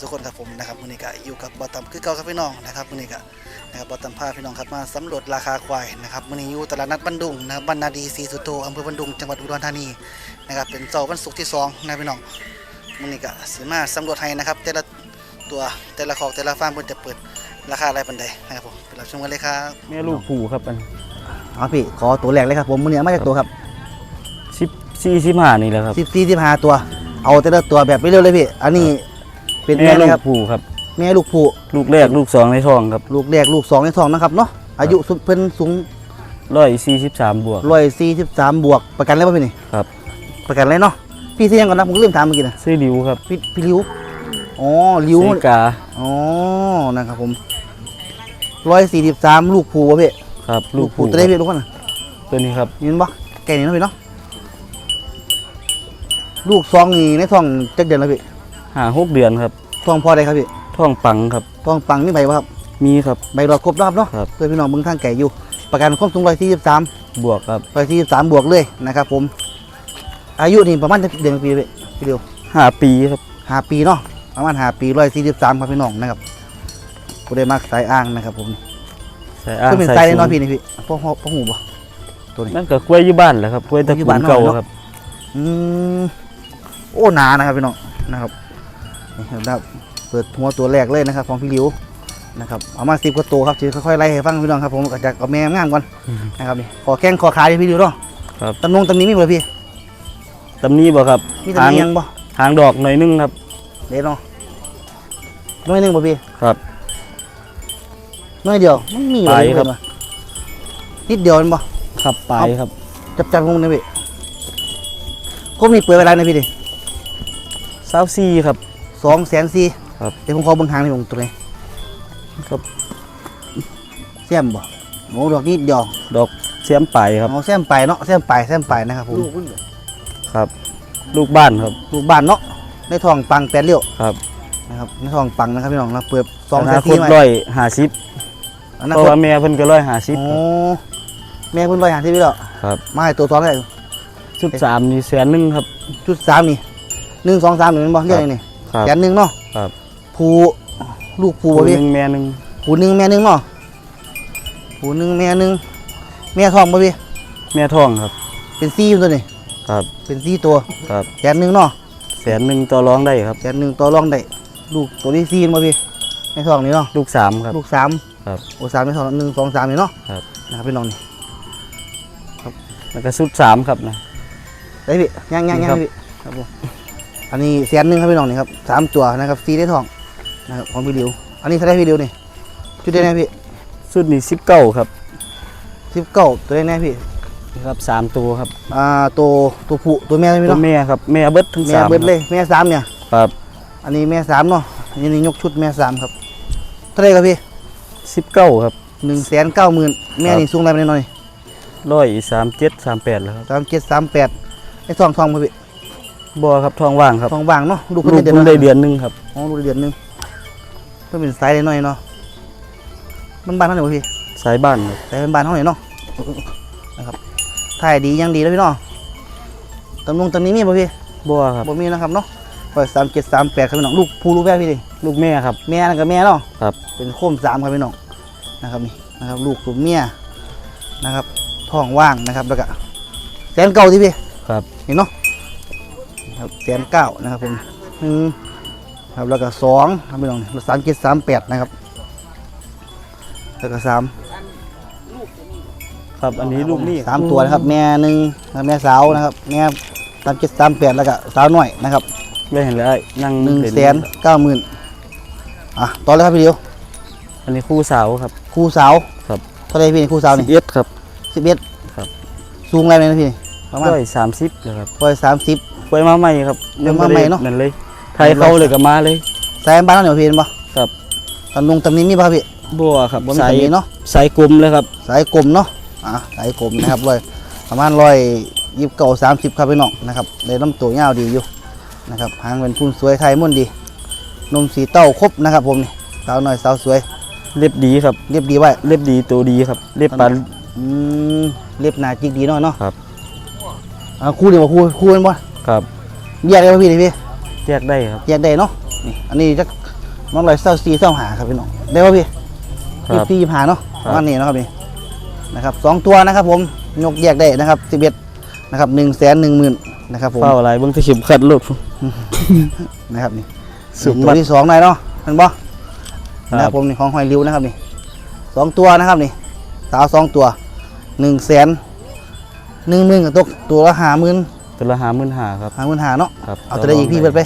สุขสุขคนครับผมนะครับวันนี้ก็อยู่กับบอตัมคือเก่าครับพี่น้องนะครับวันนี้ก็นะครับบอตัมพาพี่น้องครับมาสำรวจราคาควายนะครับวันนี้อยู่ตลาดนัดบันดุงนะครับบรรณาดีศรีสุโธอำเภอบันดุงจังหวัดอุดรธานีนะครับเป็นเสาร์วันศุกร์ที่สองนะพี่น้องวันนี้ก็สิมาสำรวจให้นะครับแต่ละตัวแต่ละคอกแต่ละฟาร์มเพิ่นจะเปิดราคาอะไรปันใดนะครับผมไปรับชมกันเลยครับแม่ลูกผูครับอันเอาพี่ขอตัวแรกเลยครับผมวันนี้มาจากตัวครับสิบสี่สิบห้านี่แหละครับสิบสี่สิบห้าตัว เอาแต่ละตัวแบบไปเร็วเลยพี่ อันนี้ เป็นแม่แม่ลูนะกครับผูครับ แม่ลูกผู้ลูกแรกลูกสองในท้องครับลูกแรกลูกสองในท้องนะครับเนาะอายุสุดเพิ่นสูงร้อยสี่สิบสามบวกร้อยสี่สิบสามบวกประกันอะไรป่ะพี่นี่ครับประกันอะไรเนาะพี่เสียงก่อนนะผมก็ลืมถามเมื่อกี้นะซื้อริวครับพี่พี่ริ้วอ๋อริ้วสีกาอ๋อนะครับผมร้อยสี่สิบสามลูกผู้วะพี่ครับ ลูลูกกผู้ผูตัวได้พี่ลูกคนน่ะตัวนี้ครับยินบ่แก่นี่เนาะพี่เนาะลูกสองนี่ในท้องจักเดือนแล้วพี่ หาหกเดือนครับท้องพอได้ครับพี่ท้องปังครับท้องปังมีใบบ่ครับมีครับใบรอดครบรอบเนาะครับเพื่อพี่น้องเบิ่งทางไก่อยู่ ประกันความสูงร้อยสี่สิบสามบวกครับร้อยสี่สิบสามบวกเลยนะครับผม อายุนี่ประมาณจะเดือนปีพี่พี่เดียวห้าปีครับห้าปีเนาะประมาณห้าปีร้อยสี่สิบสามครับพี่น้องนะครับกูได้มักสายอ้างนะครับผมใส่อ่างก็เป็นใส่สายเลยสูเนาะงพี่นี่พี่พ่อพ่อพ่อหูบ่ตัวนี้นั่นก็กล้วยอยู่บ้านแหละครับกล้วยตะกล้วยอยู่กูบ้านลเก่าเนาะครับอืมโอ้หนานะครับพี่น้องนะครับ นี่ครับเปิดหัวตัวแรกเลยนะครับ ของพี่หลิวนะครับเอามาสิบกว่าตัวครับจะค่อยๆไล่ให้ฟังพี่น้องครับผมก็จะเอาแม่งามก่อนนะครับนี่ขอแข้งขอขาดิพี่หลิวเนาะครับตำนงตำนี้มีบ่ล่ะพี่ตำนี้บ่ครับมีหางตำนี้ยังบ่หางดอกหน่อยนึงครับเดี๋ยวเนาะน้อยหนึงบ่พี่ครับน้อยเดียวมันมีไปเลยครับเพิ่นว่านิดเดียวมันบ่ขับปลายครับ จับจับงงนะพี่คมนี่เปิดเวลานะพี่ดิเศร้าซี่ครับ สองแสนสี่ครับเดี๋ยวผมขอเบิ่งหางในผมตัวนี้ครับแซมบ่โอ้ดอกนิดเดียวดอกเสียมปลายครับเอาแซมไปเนาะแซมไปแซมไปนะครับผมครับ ลูกบ้านครับ ลูกบ้านเนาะในท้องปังแปดเลี้ยวครับ นะครับในท้องปังนะครับพี่น้องเราเปิดสองอแสนานคสี่ตไว้ร้อยห้าสิบอนาเพราะคตว่าแม่เพิ่นก็ร้อยห้าสิบโอ้แม่เพิ่นร้อยห้าสิบพี่แล้วครับมาให้ตัวสองได้ชุดสามนี่แสนหนึ่งครับจุดสามนี่หนึ่งสองสามหนึ่งบ่เรียกอะไรนี่ ครับ แสนหนึ่งเนาะครับผูลูกผูผู้บ่หพี่นึ่งแม่หนึ่งผูหนึ่งแม่หนึ่งเนาะผูหนึ่งแม่หนึ่งแม่ท้องบ่พี่แม่ท้องครับ เป็นซี่อยู่ตัวนี่ครับเป็นซี่ตัวครับแสนหนึ่งเนาะแสนหนึ่งต่อรองได้ครับ แสนหนึ่งต่อรองได้ลูกตัวนี้ซี่มาพี่ในท้องนี่เนาะ ลูกสามครับ ลูกสามครับโอ้สามในท้องหนึ่งสองสามนี่เนาะครับ นะครับพี่น้องนี่แล้วก็ชุดสามครับนะ ได้พี่ย่างย่างย่างครับ พี่ครับผม อันนี้แสนหนึ่งครับพี่น้องนี่ครับสามตัวนะครับซี่ในท้องนะครับของพี่ดิวอันนี้เขาได้พี่ดิวนี่ชุดได้แน่พี่ชุดนี้สิบเก้าครับสิบเก้าตัวได้แน่พี่นี่ครับสามตัวครับอ่าตัวตัวผู้ตัวแม่พี่ตัวเนาะแม่ครับแม่เบิดทั้งแม่สามเบิดเลยแม่สามเนี่ยครับอันนี้แม่สามเนาะอันนี้ยกชุดแม่สามครับเท่าไหรครับพี่สิบเก้าครับหนึ่งแสนเก้าหมื่นแม่ครับนี่สูงอะไรไปหน่อยร้อยสามเจ็ดสามแปดแล้วครับสามเจ็ดสามแปดไอ้ทองทองมาพี่ บัวครับท้องว่างครับทองบางเนาะลูกลูเพิ่กนได้เพิ่งเดืได้อนเดือนหนึงครับอ๋อลูกได้เดือนหนึงเพิ่นเป็นสายได้หน่อยเนาะมันบ้านเท่าไหร่วะพี่สายบ้านครับสายเป็นบ้านเท่าไหร่เนาะนะครับถ่ายดียังดีแล้วพี่เนาะตำลงตำนี้มีป่ะพี่บัวครับบ่มีนะครับเนาะปล่อยสามเจ็ดสามแปดครับพี่น้องลูกผู้ลูกแม่พี่ดิลูกแม่ครับ แม่นั่นกับแม่เนาะครับ เป็นโคมสามครับพี่น้องนะครับนี่นะครับลูกตัวเมียนะครับท้องว่างนะครับแล้วก็แสนเก้าที่พี่ครับ เห็นเนาะ ครับแสนเก้านะครับผมหนึ่งครับแล้วก็สองครับพี่น้องสามเจ็ดสามแปดนะครับ แล้วก็สามครับอันนี้ลูกนี่สามตัวนะครับ แม่หนึ่งแล้วแม่สาวนะครับแม่สามเจ็ดสามแปดแล้วก็สาวน้อยนะครับไม่เห็นเลยนั่งหนึ่งเล่แสนเก้าหมื่นอะต่อเลยครับพี่เดียวอันนี้คู่สาวครับครูสาวครับเท่าไหรพี่ครูสาวนี่สิบเอ็ดครับสิบเอ็ดครับ สูงอะไรเนี่ยนะพี่ประมาณร้อยสามสิบเลยครับร้อยสามสิบ ไว้มาใหม่ครับไว้มาใหม่เนาะ นั่นเลยไทยเขาเลยก็มาเลยสายบ้านเราเนี่ยพี่เห็นปะครับตำนงตำนี้มีป่ะพี่บัวครับบนสายตำนี้เนาะสายกลมเลยครับ สายกลมเนาะอะสายกลมนะครับร้อยประมาณร้อยยี่สิบเก้าสามสิบครับพี่น้องนะครับได้ลำตัวยาวดีอยู่นะครับหางเป็นพุ่นสวยไทยม่วนดี นมสีเต้าครบนะครับผมนี่สาวน้อยสาวสวยเล็บดีครับเรียบดีไว้เล็บดีตัวดีครับเล็บปันอืมเรียบหนาจิกดีเนาะเนาะครับอ่าคู่เดียวกับคู่คู่กันบ่ ครับแยกได้ป่ะพี่นี่พี่แยกได้ครับ แยกได้เนาะนี่อันนี้จะน้องลอยเศร้าซีเศร้าหาครับพี่น้องได้ป่ะพี่ครัยี่บปียี่หาเนาะครับวันนี้เนาะครับนี่นะครับสองตัวนะครับ ผมยกแยกได้นะครับสิบเอ็ดนะครับหนึ่งแสนหนึ่งหมื่นนะครับผมเฝ้าอะไรเบิ่งที่เข็มขัดรถนะครับนี่สุดตัวมัดที่สองหน่อยเนาะเห็นบ่คนะครัรับบผมนี่ของหอยริ้วนะครับนี่สองตัวนะครับนี่สาวสองตัวหนึ่งแสนหนึ่งหมื่นกับตกตัวละห้าหมื่น ตัวละห้าหมื่นห้าครับห้าหมื่นห้าเนาะครับเอาตัวได้อีกพี่เบิดไป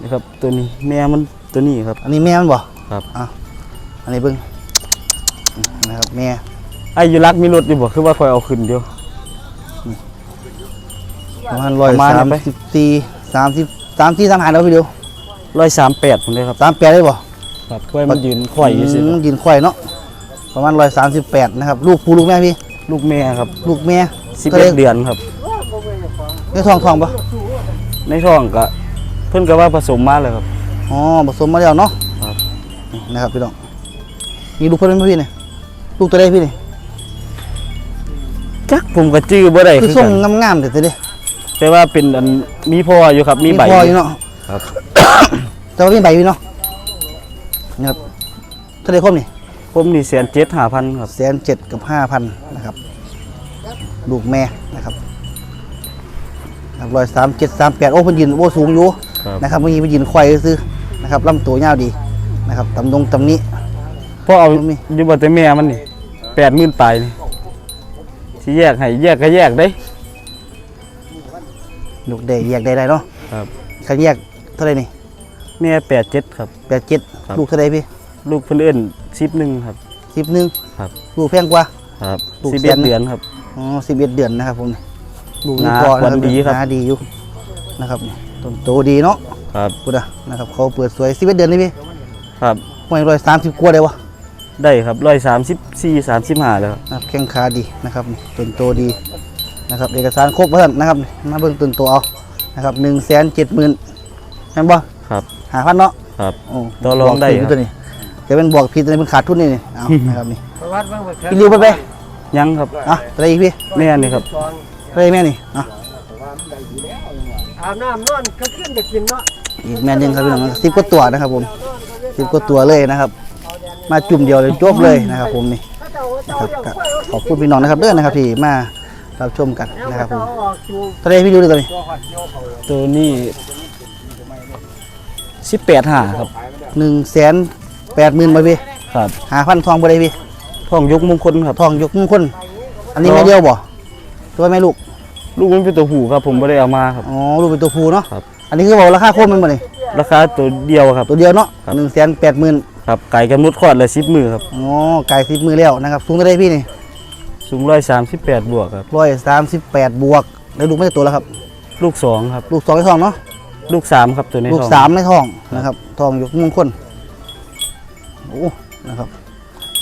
นี่ครับตัวนี้แม่มันตัวนี้ครับ อันนี้แม่มันบ่ครับเอาอันนี้เบิ้งนะครับแม่ไอ้อยูรักมีรถอยู่บ่คือว่าคอยเอาขึ้นเดียวประมาณร้อยประมาณสามไหนสิบสี่สามสิบสามสี่สามหาแล้วพี่เดียวร้อยสามแปดผมเลยครับสามแปดได้บ่ครับกล้วยมันยืนไข่อยู่สิอืมยืนควายเนาะประมาณร้อยสามสิบแปดนะครับ ลูกปูลูกแม่พี่ ลูกแม่ครับ ลูกแม่สิบก็เอ็ลดยเดือนครับ ได้ทองทองปะในท้องก็เพิ่นก็ว่าผสมมาเลยครับ อ๋อผสมมาแล้วเนาะครับนี่นะครับพี่น้องมีลูกเพิ่นไหมพี่เนี่ยลูกตัวใดพี่เนี่ยจักผมก็จื้อบ่ได้คือคือส่กังนงามๆแต่ตัวเด้แต่ว่าเป็นอันมีพ่ออยู่ครับมีใบพออยู่เนาะครับแต่ว่ามีใบอยู่เนาะนะครับเท่าไหรครบนี่ผมนี่แสนเจ็ดห้าพันครับแสนเจ็ดกับห้าพันนะครับ ลูกแม่นะครับ ร้อยสามเจ็ดสามแปดโอ้เพิ่นยืนโอ้สูงอยู่ครับนะครับเมื่อกี้เพิ่นยืนควายซื้อนะครับลำตัวยาวดีนะครับตำดงตำนี้พอเอาบ่มีอยู่บ่แต่แม่มันนี่แปดหมื่นปลายนี่สิแยกให้แยกก็แยกได้ ลูกได้แยกได้ได้เนาะครับคันแยกเท่าไหรนี่แม่แปดเจ็ดครับ แปดเจ็ดครับ ลูกเท่าไหรพี่ลูกเพิ่นเอิ้นสิบหนึ่งครับ สิบหนึ่งครับ ลูกแพงกว่า ครับลูกสิบแสเอ็ดนเดือนครับอ๋อสิบเอ็ดเดือนนะครับผม ลูกหนาพอขวัญดีครับ หนาดีอยู่นะครับต้นโตดีเนาะครับพูดอะนะครับเขาเปิดสวยสิบเอ็ดเดือนนี่พี่ครับไม่ร้อยสามสิบกว่าเลยวะได้ครับร้อยสามสิบสี่สามสิบห้าแล้วครับนะครับแข้งขาดีนะครับต้นโตดีนะครับเอกสารครบเพื่อนนะครับมาเบิ่งต้นโตเอานะครับหนึ่งแสนเจ็ดหมื่นแม่นบ่ครับ หาพันเนาะครับ โอ้ต่อรองได้บกผิครับ ตัวนี้จะเป็นบวกผิดตัวนี้เป็นขาดทุนนี่นี่เอานะครับนี่พี่ริวไปไปยังครับอะอะไรอีกพี่ แม่นี่ครับ อะไรแม่นี่อะอาบน้ำนอนก็ขึ้นไปกินเนาะอีกแม่หนึงครับพี่น้องสิบกว่าตัวนะครับผมสิบกว่าตัวเลยนะครับ มาจุ่มเดียวเลยจบเลยนะครับ ผมนี่นะครับก็ขอบคุณพี่น้องนะครับเด้อนะครับที่มารับชมกันนะครับผมเอาออกจูทะเลพี่ดูเลยตัวนี้ตัวนี้สิบแปดห้าครับหนึ่งแสนแปดหมื่นบาทพี่ครับหาพันทองบ่ได้พี่ท้องยกมงคลครับทองยกมงคลอันนี้แม่เดียวบ่ ตัวแม่ลูก ลูกมันเป็นตัวหูครับ ผมไม่ได้เอามาครับ อ๋อลูกเป็นตัวผู้เนาะครับ อันนี้คือบอกราคาโคมมันบ่นี่ราคาตัวเดียวครับ ตัวเดียวเนาะครับหนึ่งแสนแปดหมื่นครับไก่กำนุดคลอดเลยสิบมือครับอ๋อไก่สิบมือแล้วนะครับ สูงเท่าไรพี่นี่สูงร้อยสามสิบแปดบวกครับร้อยสามสิบแปดบวกได้ลูกไม่ได้ตัวแล้วครับ ลูกสองครับ ลูกสองในท้องเนาะลูกสามครับตัวนี้ลูกท้องสามในท้องนะครับท้องยกมงคลโอ้นะครับ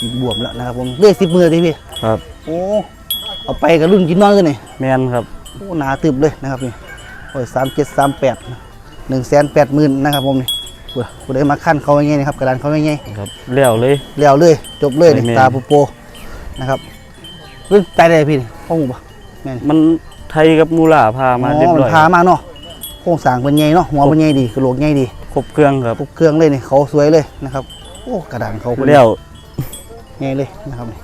อีกบวมแล้วนะครับผมเรียกสิบมือเลยพี่ครับ โอ้ เอาไปกับรุ่นกินนอนกันนี่แมนครับโอ้หนาตึบเลยนะครับนี่โอ้ยสามเจ็ดสามแปดหนึ่งแสนแปดหมื่นนะครับผมนี่กูกูได้มาขั้นเขาอย่างเงี้ยนะครับกระดานเขาอย่างเงี้ยครับเลี้ยวเลยเลี้ยวเลยจบเลยนี่ไม่แม่นตาโปโปนะครับเรื่องใจได้พี่นี่ข้อมูลปะแม่นมันไทยกับมูลาพามาอ๋เรียบอมันร้อยพามาเนาะโครงสร้างเป็นใหญ่เนาะหัวเป็นใหญ่ดีกระโหลกใหญ่ดีครบเครื่องครับทุกเครื่องเลยนี่เขาสวยเลยนะครับ โอ้กระดานเขาเป็นเลี้ยวใหญ่เลยนะครับนี่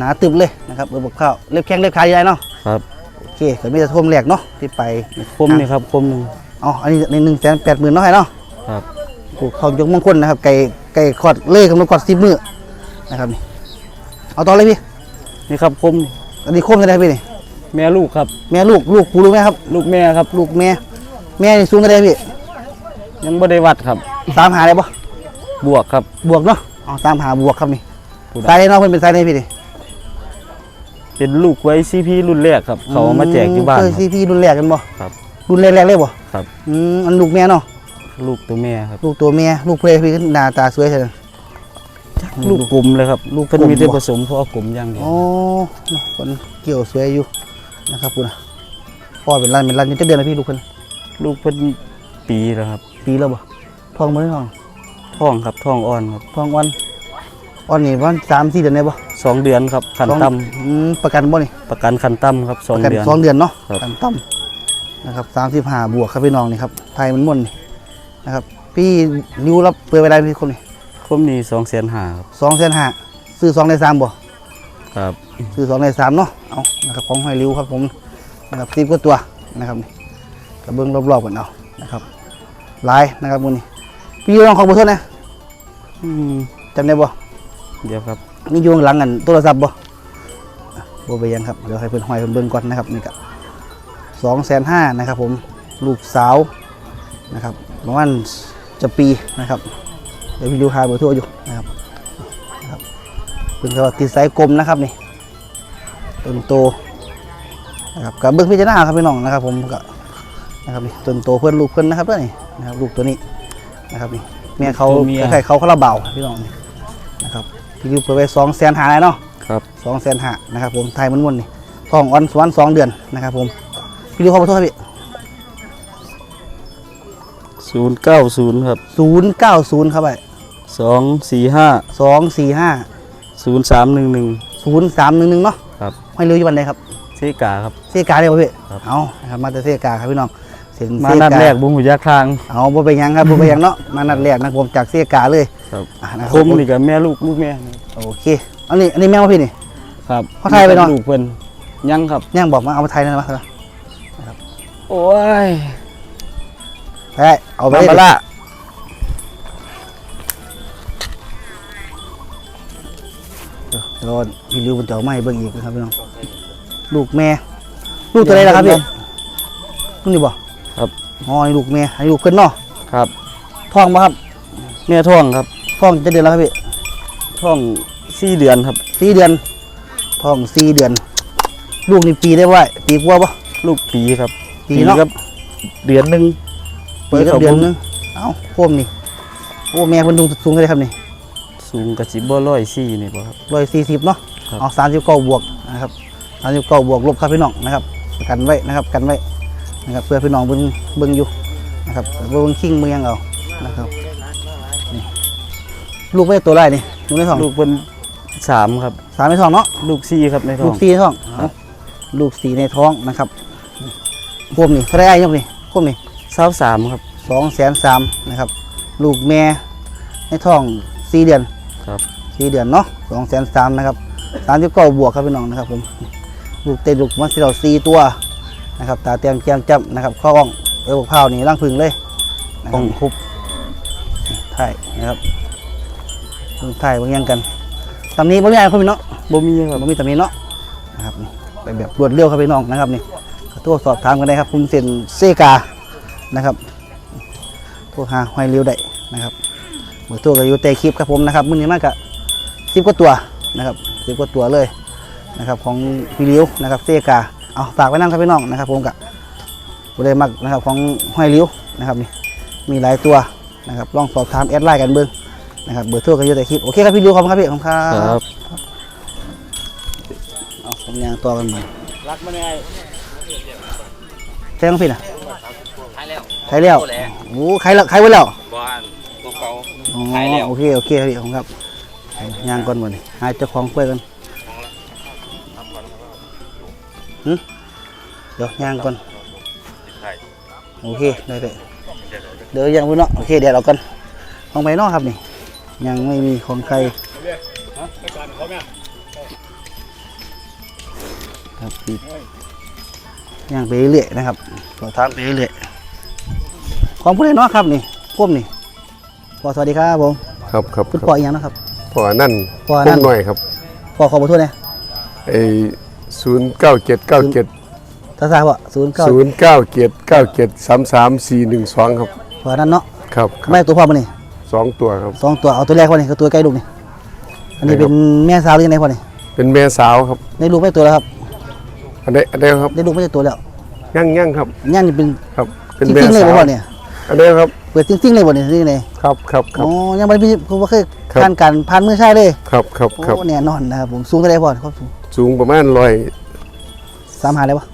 หนาตึบเลยนะครับเบอร์บอกข้าวเล็บแข้งเล็บขาใหญ่เนาะครับโอเคก็มีแต่ทมแหลกเนาะที่ไปคมนี่ครับคมหนึ่งอ๋ออันนี้ในหนึ่งแสนแปดหมื่นเนาะให้เนาะครับถูกเขายกมงคลนะครับไก่ไก่ขอดเล่กำลังขอดสิบมือนะครับนี่เอาต่อเลยพี่นี่ครับคมนี่อันนี้โคมจะได้พี่นี่แม่ลูกครับ แม่ลูกลูกปูลูกแม่ครับ ลูกแม่ครับ ลูกแม่ แม่นี่สูงกันได้พี่ยังไม่ได้วัดครับสามหาได้ปะบวกครับ บวกเนาะอ๋อสามหาบวกครับนี่ผู้ใดสายได้เนาะเพิ่นเป็นสายได้พี่นี่ เป็นลูกไว้ซีพีรุ่นแรกครับ เขาเอามาแจกอยู่บ้านเคคยรับ ซีพีรุ่นแรกกันบ่ครับ รุ่นแรกๆเลยบ่ครับ อืมอันลูกแม่เนาะลูกตัวแม่ครับ ลูกตัวแม่ลูกเพลพี่หน้าตาสวยใช่ไหม ลูกกลมเลยครับ ลูกเพิ่นกลมมีแต่บ่ ผสมเพราะเอากลมอย่างเดียว อ๋อเนาะคนเกี่ยวสวยอยู่นะครับคุณพ่อเป็นรันเป็นรันยังจะเดือนนะพี่ลูกคนลูกเพิ่นปีแล้วครับปีแล้วบ่ทองบ่ได้ทอง ท้องครับท้องอ่อนครับ ทองวัน อ่อนนี่วันสามสี่เดือนได้บ่สองเดือนครับขันสองต่อืมประกันบ่นี่ำประกันขันต่ำครับสองประกันเดือนสองเดือนเนาะครับขั้นต่ำนะครับสามสิบห้าบวกครับพี่น้องนี่ครับไทยมันม่วนนี่นะครับ พี่ริวรับเปิดเวลาพี่คนนี้ผมนี่สองแสนห้าครับสองแสนห้าซื้อสองในสามบ่ครับซื้อสองในสามเนาะเอานะครับของหอยริวครับผมนะครับสิบกว่าตัวนะครับนี่กระเบื้องรอบๆกันเอานะครับหลายนะครับมือนี้พี่ริวลองของเบอร์โทรนะอืมจำได้บ่ เดี๋ยวครับนี่อยู่ข้างหลังกันโทรศัพท์บ่อะบ่ไปยังครับเดี๋ยวให้เพิ่นหอยเพิ่นเบิ่งก่อนนะครับนี่ก็สองแสนห้านะครับ ผมลูกสาวนะครับประมาณจะปีนะครับ เดี๋ยวพี่ดูหาเบอร์โทรอยู่นะครับนะครับเป็นก็ติดสายกลมนะครับนี่ต้นโตนะครับกับเบิ้งพิจารณาครับพี่น้องนะครับ ผมก็นะครับนี่ต้นโตเพื่อนลูกเพื่อนนะครับเด้อนี่นะครับลูกตัวนี้นะครับนี่แม่เขาคล้ายๆเขาเขาระเบาพี่น้องนี่นะครับ พี่ดูเปิดไปสองแสนหาเลยเนาะครับสองแสนหานะครับผมไทยมันวนๆนี่ทองอ่อนสวนสองเดือนนะครับผมพี่ดูเขาขอโทษครับพี่ศูนย์เก้าศูนย์ครับศูนย์เก้าศูนย์ครับไปสองสี่ห้าสองสี่ห้าศูนย์สามหนึ่งหนึ่งศูนย์สามหนึ่งหนึ่งเนาะครับไม่รู้อยู่วันไหนครับเซกาครับเซกาได้ป่ะพี่ครับเอานะครับมาแต่เซกาครับพี่น้อง เส้นมาเซนัดแรกบุ้งหูยักษ์ทาง เอาบ่ไปนหยังครับบ่ไปนหยังเนาะมานัดแรกนะครับผมจากเซกาเลยครับ อะนะคมนี่กับแม่ลูกลูกแม่นี่โอเคอันนี้อันนี้แม่ว่าพี่นี่ ครับเขาไทยไปเนาะ ลูกเพิ่นยังครับ ย่างบอกมาเอามาไทยนั่นมาครับโอ้ยไปเอาไปมาเลยบาละเดี๋ยวพี่ริวมันจะเอาไม้เบิ่งอีกนะครับพี่น้องลูกแม่ ลูกตัวใดล่ะครับพี่ลูกนี่บ่ ครับอ๋อนี่ลูกแม่อันนี้ลูกเพิ่นเนาะครับท้องบ่ครับแม่ท้องครับท้องจะเดือนแล้วครับพี่ท้องสี่เดือนครับสี่เดือนท้องสี่เดือน ลูกนี่ปีได้บ่ไว้ปีกว่าบ่ลูกปีครับปีเนาะกับเดือนหนึ่งปีกับเดือนหนึงเอ้าโคมนี่โอ้แม่เพิ่นสูงสูงเท่าไหร่ครับนี่สูงกระจิบบ่ร้อยสี่นี่บ่ครับร้อยสี่สิบเนาะครับเอาสามสิบเก้าบวกนะครับสามสิบเก้าบวกลบครับพี่น้องนะครับ กันไว้นะครับกันไว้ นะครับเพื่อพี่น้องเบิ่งเบิ่งอยู่นะครับเบิ่งคิงเมืองเอานะครับนี่ลูกไม่ได้ตัวไรนี่ลูกในท้องลูกเป็นสามครับสามในท้องเนาะลูกสี่ครับในท้ลูอกงสี่ในท้องเอาลูกสี่ในท้องนะครับพวกนี่เท่าไหรไอ้ยังนี่พวกนี่สาวสามครับสองแสนสามนะครับ ลูกแม่ในท้องสี่เดือนครับสี่เดือนเนาะสองแสนสามนะครับสามสิบเก้าบวกครับพี่น้องนะครับผมลูกเตะลูกมันสิเราสี่ตัว นะครับตาเตียงแก้มจับนะครับข้ออ่องเอวข้าวนี่ร่างพึ่งเลยนะคป้รัอบงคุบไทยนะครับพึ่งไทยบางอย่างกันตำนี้บ่มีอะไรครับพี่น้องบ่มีครับบ่มีตำนี้เนาะนะครับนี่ไปแบบรวดเร็วครับพี่น้องนะครับนี่ก็โทรสอบถามกันได้ครับ คุณเซนเซกานะครับโทรหาหอยเร็วได้นะครับเบอร์โทรก็อยู่ใต้คลิปครับผมนะครับมื้อนี้มากะสิบกว่าตัวนะครับสิบกว่าตัวเลยนะครับของพี่เลี้ยวนะครับเซกา เอาฝากไว้นั่งครับพี่น้องนะครับผมกับผู้ใดมักนะครับของหอยเลี้ยวนะครับนี่มีหลายตัวนะครับลองสอบถามแอดไลน์กันเบิ่งนะครับเบอร์โทรก็อยู่ใต้คลิปโอเคครับพี่เลี้ยวขอบคุณครับพี่ขอบคุณครับครับเอาผมยางตัวกันมารักมาได้แจ้งพี่น่ะขายแล้วใครแล้วโอ้ใครแล้วใครไว้แล้วบ้านพวกเขาอ๋อขายแล้วโอเคโอเคครับพี่ผมครับยางก่อนวันนี้หาเจ้าของกล้วยกัน หึเดี๋ยวยางก่อนใช่โอเคได้เลยเดี๋ยวยังไม่เนาะ โอเค เดี๋ยวเรากันของไปเนอกครับนี่ ยังไม่มีของใครครับปิดย่างไปเรื่อยๆนะครับขอทางไปเรื่อยๆของผู้ใดเนาะครับนี่พวกนี่พอสวัสดีครับผมครับครับคุณคพ่อรับอีกอย่างนะครับพ่อนั่นพ่อพุ่นั่มนหน่อยครับพ่อขอขอโทษนะไอ้ ศูนย์เก้าเจ็ดเก้าเจ็ดถ้าทราบว่าศูนย์เก้าศูนย์เก้าเจ็ดเก้าเจ็ดสามสามสี่หนึ่งสองครับพ่อนั่นเนาะครับคไม่รับตัวพ่อมานี่สองตัวครับสองตัวเอาตัวแรกพ่อนี่คือตัวใกล้ลูกนี่อันนี้ใช่ครัเป็บนแม่สาวหรือยังไงพ่อนี่เป็นแม่สาวครับได้ลูกไม่ตัวแล้วครับอันนี้อันนี้ครับได้ลูกไม่ได้ตัวแล้วยั่งยั่งครับย่างนี่เป็นครับเป็นจแม่ริงๆเลยสาบ่วพ่อเนี่ยอันนี้ครับเปิดจริงๆเลยบ่เนี่ยจริงๆเลยครับครับครัอ๋บอยังไม่ได้มีผมว่าเคย ครับผ่านการผ่านมือใช่เลยครับครับครับโอ้เนี่ยนอนนะครับผมสูงเท่าไหร่พ่อครับสูงสูงประมาณร้อยสามหาได้ปะ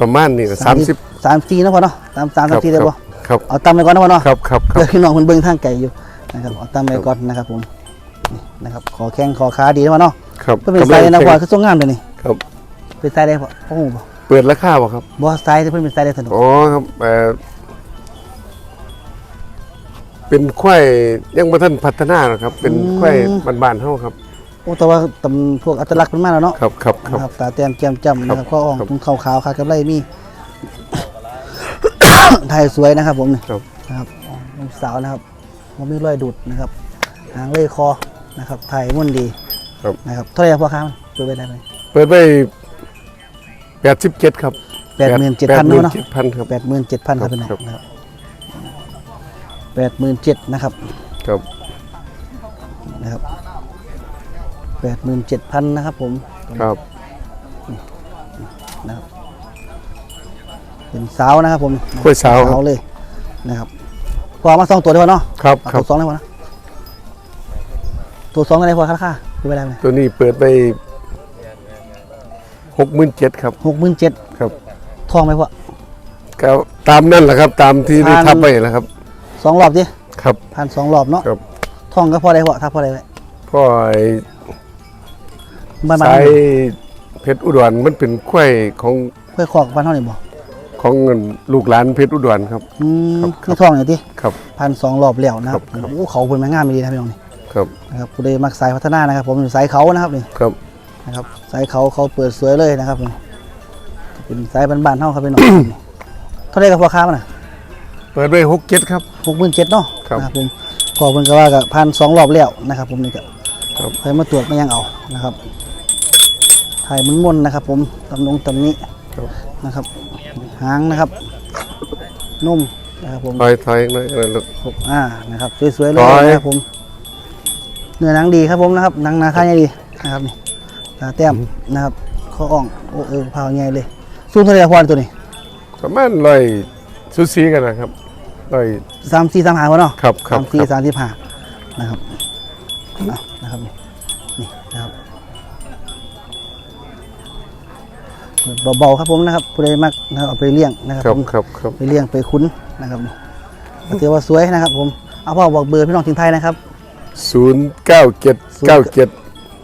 ประมาณนี่สามสิบสามสี่นะพ่อเนาะสามสามคสารัมสี่ได้ปะครับเอาตามไปก่อนนะพ่อเนาะครับครับครัเพื่บอพี่น้องมันเบิ่งทางไกลอยู่นะครับเอาตามไปก่อนนะครับผมนี่นะครับขอแข้งขอขาดีนะพ่อเนาะครับเพื่อเป็นไซส์นะพ่อคือทรงงามเลยนี่ครับ เป็นไซส์ได้พ่อโอ้โหบ่เปิดราคาบ่ครับบ่ไซส์ที่เพิ่นเป็นไซส์ได้สนุกอ๋อครับเอ่อ เป็นควายยังบ่ทันพัฒนาหรอกครับ เป็นควายบ้านๆเฮาครับ โอ้แต่ว่าตำพวกอัตลักษณ์มันมาแล้วเนาะครับครับครับ นะครับตาแต้มแก้มจ้ำนะครับครับข้ออ่องครับตรงขาวขาวๆขากับไรมี ไทยสวยนะครับ ผมนี่ครับ นะครับอ๋อลูกสาวนะครับมันมีรอยดุดนะครับ หางเล่อยคอนะครับ ไทยมุ่นดีครับ นะครับเท่าไหร่ครับพ่อค้ามันเปิดไปได้ไหมเปิดไว้87ครับแปดหมื่นเจ็ดพันเนาะ87,000ครับ แปดหมื่นเจ็ดพันครับพี่น้องครับนะครับ แปดหมื่นเจ็ดนะครับครับนะครับแปดหมื่นเจ็ดพันนะครับผมครับนะครับเป็นสาวนะครับผมกล้วยสาวครับเลยนะครับพอมาสองตัวได้ป่ะเนาะครับเอาครับตัวสองได้ป่ะนะตัวสองได้พอค่าค่าคือไปได้ไหมตัวนี้เปิดไป67,000ครับหกหมื่นเจ็ดครับทองไหมพ่อก็ตามนั่นแหละครับ ตามที่ได้พันทับไปแล้วครับ สองรอบดิครับพันสองรอบเนาะครับทองก็พอได้พ่อถ้าพอได้ไหมพ่อไอ้บ้านบ้านสายเพชรอุดรมันเป็นควายของเพื่อขอกบ้านเท่าไหร่บ่ของลูกหลานเพชรอุดรครับ อืมครับ คือทองอย่างที่ครับพันสองรอบแล้วนะครับครับ โอ้เขาเป็นแม่งามดีนะพี่น้องนี่ครับนะครับผู้ใดมักสายพัฒนานะครับ ผมอยู่สายเขานะครับนี่ครับ นะครับสายเขาเขาเปิดสวยเลยนะครับนี่เป็นสายบ้านๆเท่าครับพี่น้อง เท่าไหรกับพ่อค้ามันน่ะ เปิดไว้67ครับ หกหมื่นเจ็ดเนาะครับนะครับผมพอเพิ่นก็ว่ากับพันสองรอบแล้วนะครับผมนี่ก็ครับ เคยมาตรวจมายังเอานะครับถ่ายมันมนๆนะครับ ผมตำนงตำนี้ครับนะครับ หางนะครับ นุ่มนะครับผม ถอยถอยหน่อยเออลูก อ่า นะครับ สวยๆเลยร้อย นะครับผม เนื้อหนังดีครับผมนะครับ หนังหนาค่าใหญ่ดีนะครับนี่ตาแต้มนะครับข้ออ่องโอ้เออพาวใหญ่เลย สูงเท่าไหร่พอตัวนี้ ประมาณร้อยสุดสีกันนะครับ ร้อยสามสี่สามหาพอเนาะครับครัสาบมสี่ครับ สามสิบห้านะครับเอานะครับนี่นี่นะครับเบาๆครับผมนะครับผู้ใดมักนะครับเอาไปเลี้ยงนะครับครับผมครับครับไปเลี้ยงไปคุ้นนะครับก็ถือว่าสวยนะครับ ผมเอาพ่อบอกเบอร์พี่น้องทิ้งไทยนะครับ ศูนย์เก้าเจ็ดเก้าเจ็ด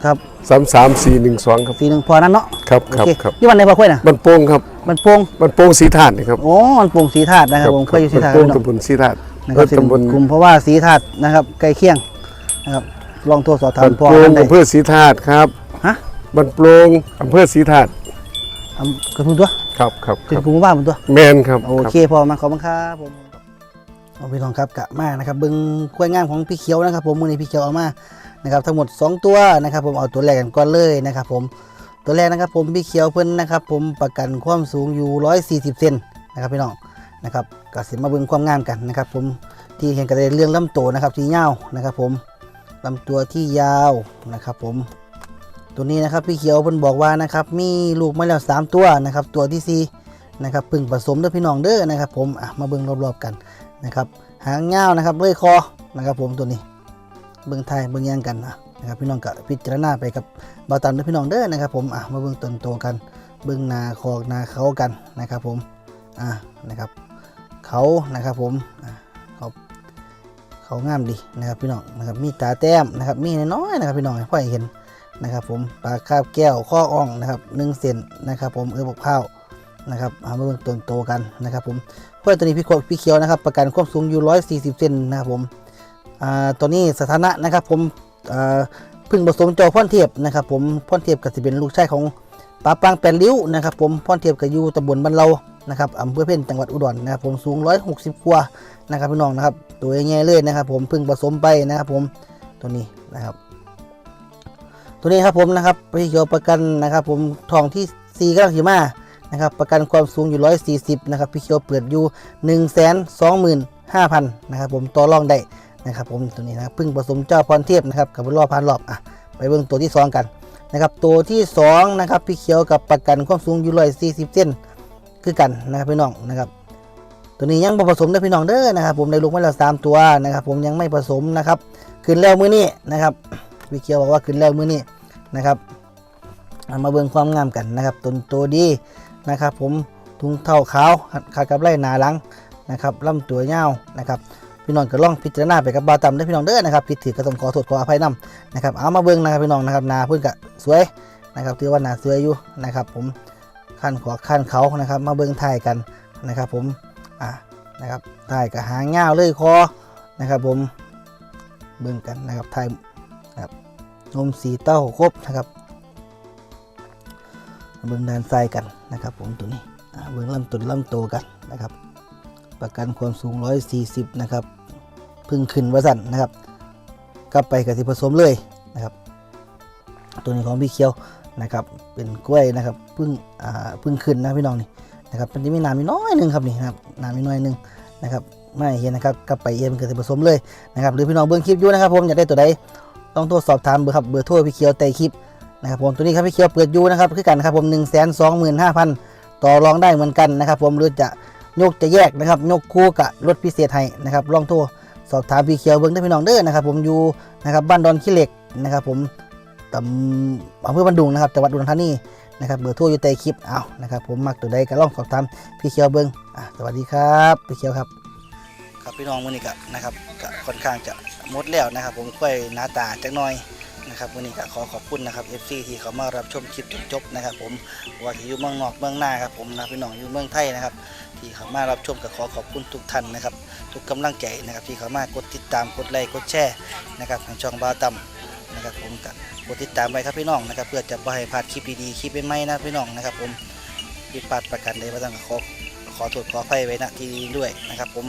ครับสามสามสี่หนึ่งสองครับ สี่หนึ่งพอนั้นเนาะครับโอครับเคครับยี่วันไหนบ่ค่อยน่ะมันโป่งครับ มันโป่งมันโป่งสีธาตุนี่ครับโอ้มันโป่งสีธาตุนะครับผมเคยอยู่สีธาตุมันพี่น้องโป่งตำบลสีธาตุนะครับตำบลกลุ่มเพราะว่าสีธาตุนะครับใกล้เคียงนะครับลองโทรสอบถามมันพ่อโป่งท่านใดอำเภอสีธาตุครับฮะมันโป่งอำเภอสีธาตุอำกระทุ่มตัวครับครับคเป็นรับกลุ่มหมู่บ้านผมตัวแมนครับโอเคพอมาขอบคุณครับผมเอาพี่น้องครับกะมานะครับเบิ้งกล้วยงามของพี่เขียวนะครับ ผมมือนี้พี่เขียวเอามานะครับทั้งหมด 2 ตัวนะครับ ผมเอาตัวแรกกันก่อนเลยนะครับ ผม ตัวแรกนะครับผมพี่เขียวเพิ่นนะครับ ผมประกันความสูงอยู่ 140 เซนนะครับพี่น้องนะครับก็สิมาเบิ้งความงามกันนะครับ ผมที่เห็นกันในเรื่องลำตัวนะครับที่ยาวนะครับ ผมลำตัวที่ยาวนะครับ ผมตัวนี้นะครับพี่เขียวเพิ่นบอกว่านะครับมีลูกมาแล้ว 3 ตัวนะครับ ตัวที่สี่นะครับพึ่งผสมด้วยพี่น้องเด้อนะครับ ผมมาเบิ่งรอบๆกันนะครับ หางเงาวนะครับเลยคอนะครับ ผมตัวนี้เบิ่งไทยเบิ่งย่างกันนะ นะครับพี่น้องก็พิจารณาไปกับบาตันด้วยพี่น้องเด้อนะครับ ผมอะมาเบิ่งต้นโตกันเบิ่งนาคอกนาเขากันนะครับ ผมอะนะครับเขานะครับผมอะเขาเขางามดีนะครับพี่น้องนะครับมีตาแต้มนะครับมีน้อยๆนะครับพี่น้องพ่อเห็นนะครับผมปลาคาบแก้วข้ออ่องนะครับหนึ่งเซนนะครับ ผมเออบกข้าวนะครับเอามาเบิ่งต้นโตกันนะครับผมเพื่อนตัวนี้พี่โคพี่เขียวนะครับ ประกันความสูงอยู่ 140 เซนนะครับผมอ่าตัวนี้สถานะนะครับผม พึ่งผสมจอพ่อนเทียบนะครับผมพ่อนเทียบกับสิเป็นลูกชายของป้าปังแปดริ้วนะครับผมพ่อนเทียบกับอยู่ตำบลบ้านเรานะครับอำเภอเพ่นจังหวัดอุดรนะครับผมสูง 160กว่านะครับพี่น้องนะครับตัวใหญ่เลยนะครับ ผมพึ่งผสมไปนะครับผมตัวนี้นะครับ ตัวนี้ครับผมนะครับพี่เขียวประกันนะครับผมทองที่ซีกำลังขีมานะครับประกันความสูงอยู่ 140นะครับพี่เขียวเปิดอยู่ 1 2 5 0 0 0นะครับผมต่อรองได้ นะครับผมตัวนี้นะครับพึ่งผสมเจ้าพรเทพนะครับกับรอบพันรอบอะไปเบิ่งตัวที่ 2 กันนะครับตัวที่2นะครับพี่เขียวกับประกันความสูงอยู่140เซนคือกันนะครับพี่น้องนะครับ ตัวนี้ยังบ่ผสมเด้พี่น้องเด้อนะครับ ผมได้ลูกมาแล้วสามตัวนะครับ ผมยังไม่ผสมนะครับขึ้นแล้วมื้อนี้นะครับพี่เขียวบอกว่าขึ้นแล้วมื้อนี้นะครับเอามาเบิ่งความงามกันนะครับต้นตัวดีนะครับ ผมถุงเท้าขาวขากับไล่หนาหลังนะครับลำตัวยาวนะครับ พี่น้องก็ลองพิจารณาไปกับบาวตำได้พี่น้องเด้อนะครับผิดถือก็ต้องขอโทษขออภัยนํนะครับเอามาเบิ่งนะครับพี่น้องนะครับนาเพิ่นก็สวยนะครับถือว่านาสวยอยู่นะครับ ผมขั้นขวาขั้นเขานะครับ มาเบิ่งถ่ายกันนะครับ ผมอะนะครับถ่ายกับหางเงาวเลยคอนะครับ ผมเบิ่งกันนะครับไทยครับนมสีเต้าครบนะครับเบิ่งด้านซ้ายกันนะครับ ผมตัวนี้เบิ่งลำต้นลำโตกันนะครับ ประกันความสูง 140 นะครับพึ่งขึ้นวสันนะครับกลับไปกับสิผสมเลยนะครับ ตัวนี้ของพี่เคียวนะครับ เป็นกล้วยนะครับพึ่งอ่าพึ่งขึ้นนะพี่น้องนี่นะครับมันจะมีน้ำมีน้อยหนึงครับนี่นะครับน้ำมีน้อยหนึงนะครับไม่เห็นนะครับกลับไปเอ็มเกับสิผสมเลยนะครับหรือพี่น้องเบิ้งคลิปอยู่นะครับ ผมอยากได้ตัวใดต้องโทรสอบถามเบอร์ครับเบอร์โทรพี่เคียวใต้คลิปนะครับผมตัวนี้ครับพี่เคียวเปิดอยู่นะครับคือกันครับผม1 2 5 0 0 0ต่อรองได้เหมือนกันนะครับ ผมหรือจะ ยกจะแยกนะครับยกคู่กับรถพิเศษให้นะครับลองโทรสอบถามพี่เคียวเบิ้งได้พี่น้องเด้อนะครับผมอยู่นะครับบ้านดอนขี้เหล็กนะครับผมตำอำเภอบันดุงนะครับจังหวัดอุดรธานีนะครับเบอร์โทรอยู่ใต้คลิปเอานะครับผมมักตัวใดก็ลองสอบถามพี่เคียวเบิ้งอะสวัสดีครับพี่เคียวครับ ครับพี่น้องมื้อนี้ก็นะครับก็ค่อนข้างจะหมดแล้วนะครับ ผมค่อยหน้าตาจักหน่อยนะครับมื้อนี้ก็ขอขอบคุณนะครับ FC ที่เขามารับชมคลิปจนจบนะครับ ผมว่าที่อยู่เมืองนอกเมืองหน้าครับผมนะพี่น้องอยู่เมืองไทยนะครับ ที่เขามารับชมก็ขอขอบคุณทุกท่านนะครับ ทุกกำลังใจนะครับที่เขามากดติดตามกดไลค์กดแชร์นะครับทางช่องบาตัมนะครับผมกกดติดตามไว้ครับพี่น้องนะครับ เพื่อจะไม่ให้พลาดคลิปดีๆคลิปใหม่ๆนะพี่น้องนะครับ ผมผิดพลาดประกันใดบ่ต้องขอขอโทษขออภัยไว้ณที่นี้ด้วยนะครับ ผม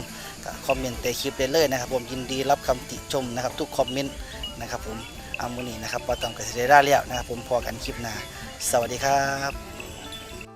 คอมเมนต์ใต้คลิปได้เลยนะครับ ผมยินดีรับคำติชมนะครับ ทุกคอมเมนต์นะครับ ผมเอามือนี้นะครับบาตัมกับเซเดราแล้วนะครับ ผมพอกันคลิปหน้าสวัสดีครับ